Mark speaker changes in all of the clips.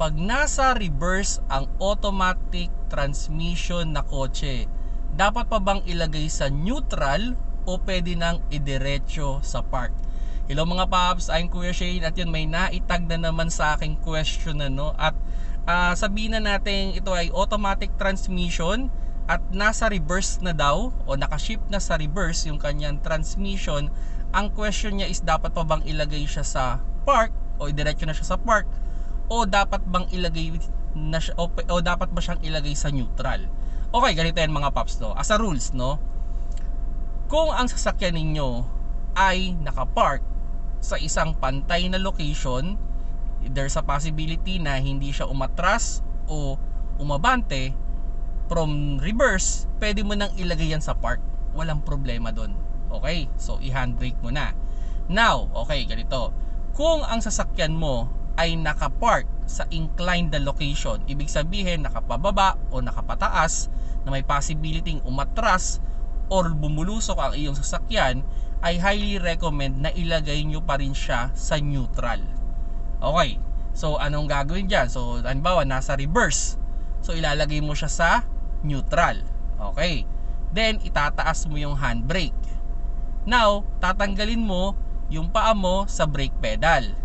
Speaker 1: pag nasa reverse ang automatic transmission na kotse, dapat pa bang ilagay sa neutral o pwede nang idiretso sa park? Hello mga paps, I'm Kuya Shane at yun may naitag na naman sa aking question ano? At uh, sabihin na natin ito ay automatic transmission at nasa reverse na daw o nakaship na sa reverse yung kanyang transmission. Ang question niya is dapat pa bang ilagay siya sa park o idiretso na siya sa park o dapat bang ilagay na siya, o, o dapat ba siyang ilagay sa neutral? Okay, ganito yan mga paps no. As a rules no, kung ang sasakyan ninyo ay nakapark sa isang pantay na location, there's a possibility na hindi siya umatras o umabante from reverse, pwede mo nang ilagay yan sa park. Walang problema doon. Okay? So, i-handbrake mo na. Now, okay, ganito. Kung ang sasakyan mo ay nakapark sa inclined na location. Ibig sabihin nakapababa o nakapataas na may possibility umatras or bumulusok ang iyong sasakyan ay highly recommend na ilagay nyo pa rin siya sa neutral. Okay. So anong gagawin dyan? So halimbawa nasa reverse. So ilalagay mo siya sa neutral. Okay. Then itataas mo yung handbrake. Now, tatanggalin mo yung paa mo sa brake pedal.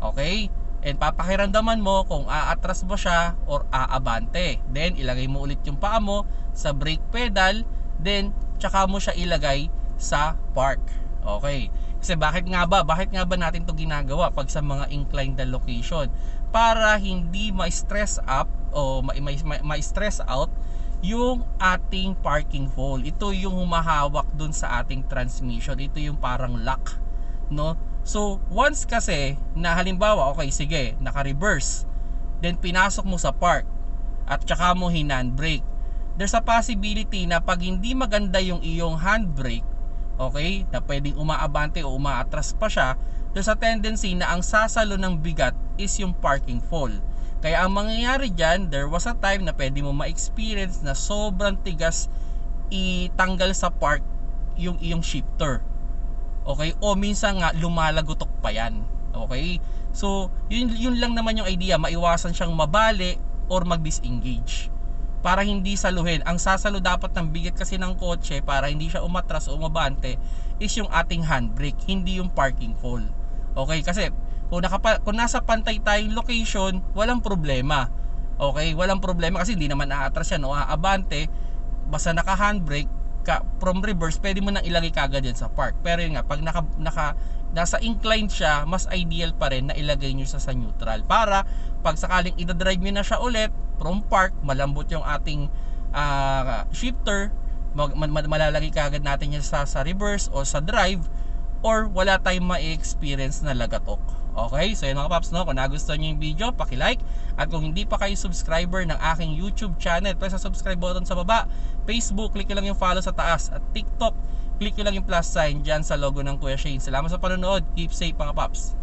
Speaker 1: Okay? And papakiramdaman mo kung aatras ba siya or aabante. Then ilagay mo ulit yung paa mo sa brake pedal, then tsaka mo siya ilagay sa park. Okay. Kasi bakit nga ba? Bakit nga ba natin 'to ginagawa pag sa mga inclined na location? Para hindi ma-stress up o ma-stress out yung ating parking hole. Ito yung humahawak dun sa ating transmission. Ito yung parang lock, no? So, once kasi na halimbawa, okay, sige, naka-reverse, then pinasok mo sa park at tsaka mo hinandbrake, there's a possibility na pag hindi maganda yung iyong handbrake, okay, na pwedeng umaabante o umaatras pa siya, there's a tendency na ang sasalo ng bigat is yung parking fall. Kaya ang mangyayari dyan, there was a time na pwede mo ma-experience na sobrang tigas itanggal sa park yung iyong shifter. Okay? O minsan nga lumalagotok pa yan. Okay? So, yun, yun lang naman yung idea, maiwasan siyang mabali or mag-disengage. Para hindi saluhin. Ang sasalo dapat ng bigat kasi ng kotse para hindi siya umatras o umabante is yung ating handbrake, hindi yung parking fall. Okay? Kasi kung, nakapa, kung nasa pantay tayong location, walang problema. Okay? Walang problema kasi hindi naman aatras yan o aabante. Basta naka-handbrake, ka, from reverse, pwede mo nang ilagay kagad yan sa park. Pero yun nga, pag naka, naka, nasa incline siya, mas ideal pa rin na ilagay nyo siya sa neutral. Para pag sakaling idadrive nyo na siya ulit from park, malambot yung ating uh, shifter, mag, mag, malalagay kagad natin yan sa, sa reverse o sa drive or wala tayong ma-experience na lagatok. Okay, so yun mga paps no, kung nagustuhan niyo yung video, paki-like at kung hindi pa kayo subscriber ng aking YouTube channel, press sa subscribe button sa baba. Facebook, click lang yung follow sa taas at TikTok, click lang yung plus sign diyan sa logo ng Kuya Shane. Salamat sa panonood. Keep safe mga paps.